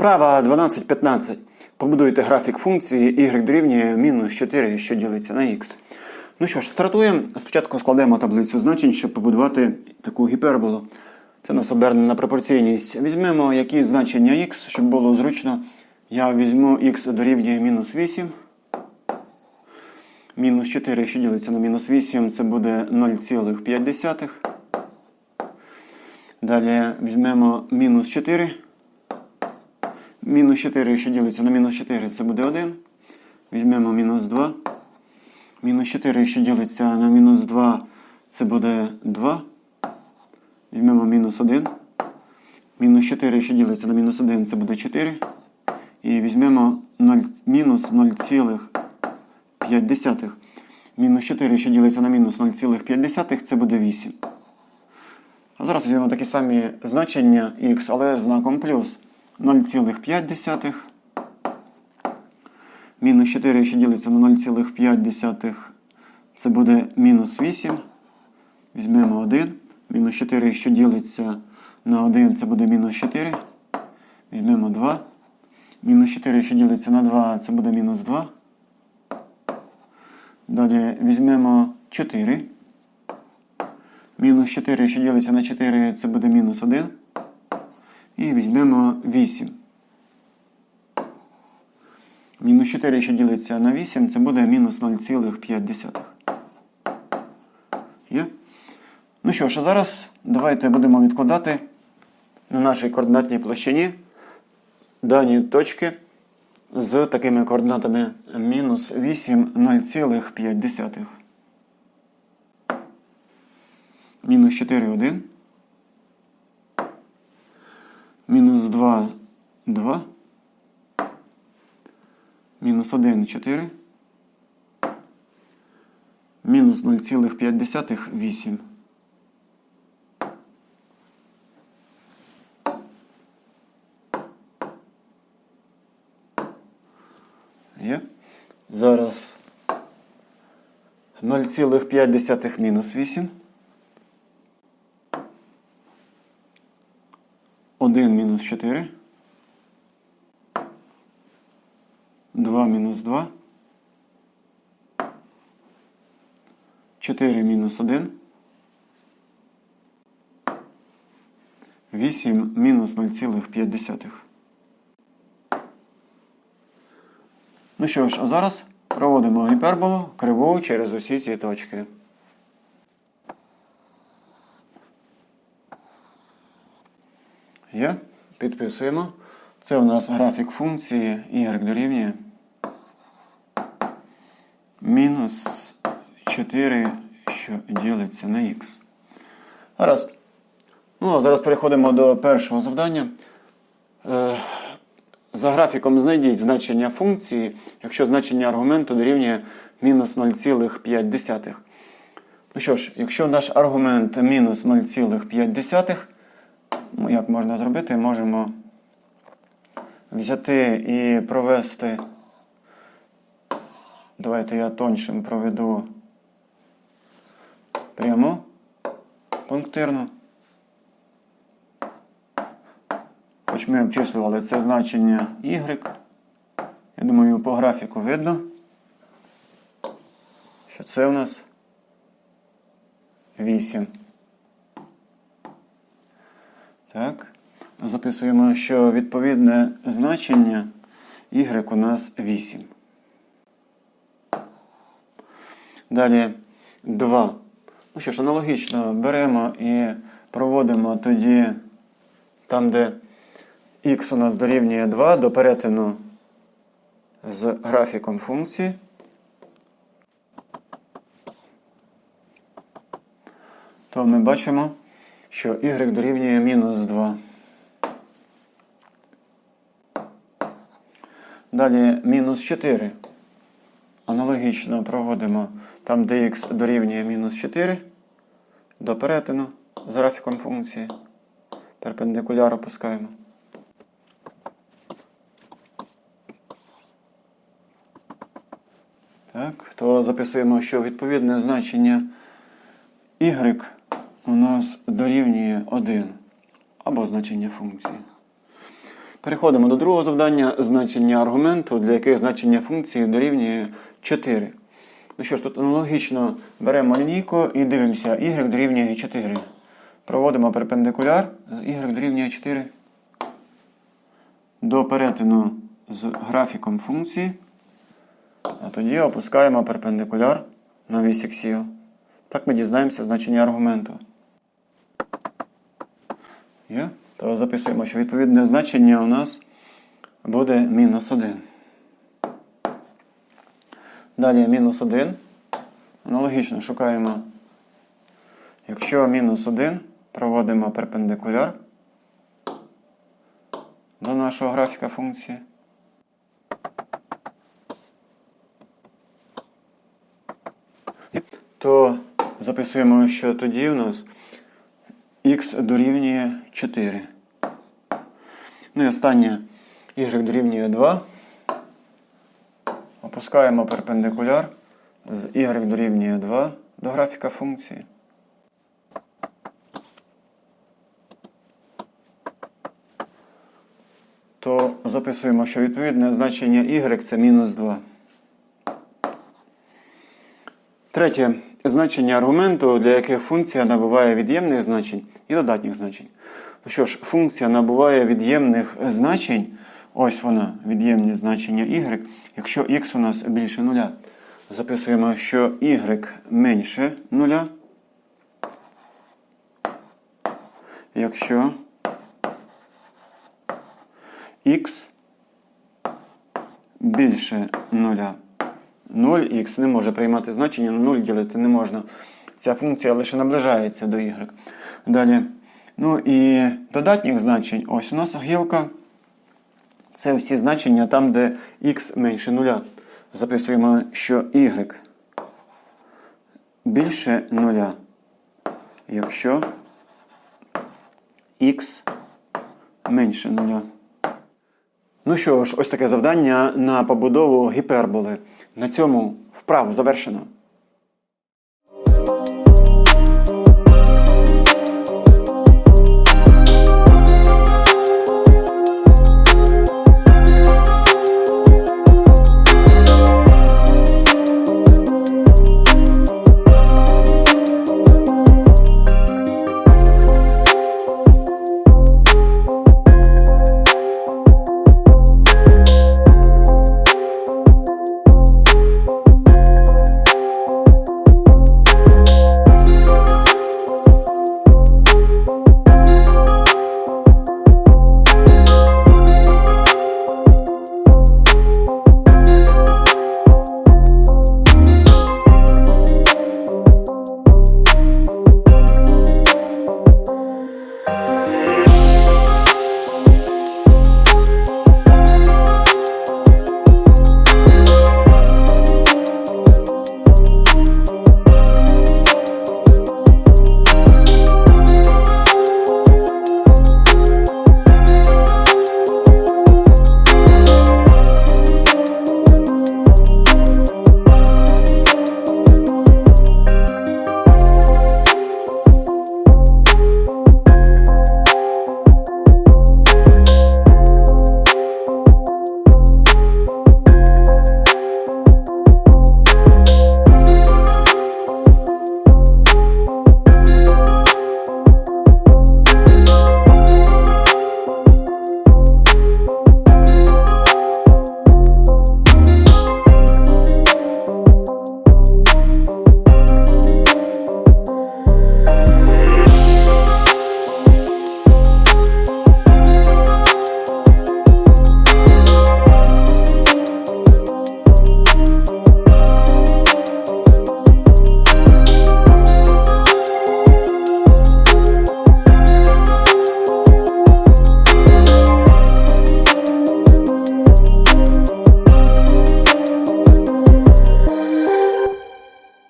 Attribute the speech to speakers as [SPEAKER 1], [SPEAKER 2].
[SPEAKER 1] Вправа 12.15. Побудуйте графік функції y дорівнює мінус 4, що ділиться на x. Ну що ж, стартуємо. Спочатку складемо таблицю значень, щоб побудувати таку гіперболу. Це нас обернена пропорційність. Візьмемо які значення x, щоб було зручно. Я візьму x дорівнює мінус 8. Мінус 4, що ділиться на мінус 8, це буде 0,5. Далі візьмемо мінус 4. Мінус 4, що ділиться на мінус 4, це буде 1. Візьмемо мінус 2. Мінус 4, що ділиться на мінус 2, це буде 2. Візьмемо мінус 1. Мінус 4, що ділиться на мінус 1, це буде 4. І візьмемо 0, мінус 0,5. Мінус 4, що ділиться на мінус 0,5, це буде 8. А зараз візьмемо такі самі значення х, але знаком плюс. 0,5. Мінус 4, що ділиться на 0,5, це буде мінус 8. Візьмемо 1. Мінус 4, що ділиться на 1, це буде мінус 4. Візьмемо 2. Мінус 4, що ділиться на 2, це буде мінус 2. Далі візьмемо 4. Мінус 4, що ділиться на 4, це буде мінус 1. І візьмемо 8. Мінус 4, що ділиться на 8, це буде мінус 0,5. Є? Ну що ж, а зараз давайте будемо відкладати на нашій координатній площині дані точки з такими координатами мінус 8, 0,5. Мінус 4, 1. Мінус 2, 2. Мінус 1, 4. Мінус 0,5, 8. Є. Зараз 0,5 мінус 8. 1 мінус 4. 2 мінус 2. 4 мінус 1. 8 мінус 0,5. Ну що ж, а зараз проводимо гіперболу криву через усі ці точки. Є. Підписуємо. Це у нас графік функції y дорівнює мінус 4, що ділиться на х. Гаразд. Ну, а зараз переходимо до першого завдання. Е, за графіком знайдіть значення функції, якщо значення аргументу дорівнює мінус 0,5. Ну що ж, якщо наш аргумент мінус 0,5, ну, як можна зробити, можемо взяти і провести. Давайте я тоншим проведу прямо пунктирно. Хоч ми обчислювали це значення y. Я думаю, по графіку видно, що це у нас 8. Так. Записуємо, що відповідне значення y у нас 8. Далі 2. Ну що ж, аналогічно беремо і проводимо тоді там, де х у нас дорівнює 2 до перетину з графіком функції. То ми бачимо, що y дорівнює мінус 2. Далі мінус 4. Аналогічно проводимо там, де х дорівнює мінус 4 до перетину з графіком функції. Перпендикуляр опускаємо. Так, то записуємо, що відповідне значення y у нас дорівнює 1 або значення функції. Переходимо до другого завдання значення аргументу, для яких значення функції дорівнює 4. Ну що ж, тут аналогічно беремо лінійку і дивимося, y дорівнює 4. Проводимо перпендикуляр з y дорівнює 4 до перетину з графіком функції. А тоді опускаємо перпендикуляр на вісь іксів. Так ми дізнаємося значення аргументу. Є? То записуємо, що відповідне значення у нас буде мінус 1. Далі мінус 1. Аналогічно шукаємо. Якщо мінус 1, проводимо перпендикуляр до нашого графіка функції. То записуємо, що тоді у нас х дорівнює 4. Ну і останнє y дорівнює 2. Опускаємо перпендикуляр з y дорівнює 2 до графіка функції. То записуємо, що відповідне значення y це мінус 2. Третє. Значення аргументу, для яких функція набуває від'ємних значень і додатніх значень. Ну що ж, функція набуває від'ємних значень. Ось вона, від'ємні значення y. Якщо x у нас більше нуля, записуємо, що y менше нуля. Якщо x більше нуля. 0х не може приймати значення, на 0 ділити не можна. Ця функція лише наближається до y. Далі. Ну і додатніх значень. Ось у нас гілка. Це всі значення там, де х менше нуля. Записуємо, що y більше нуля. Якщо х менше нуля. Ну що ж, ось таке завдання на побудову гіперболи. На цьому вправу завершено.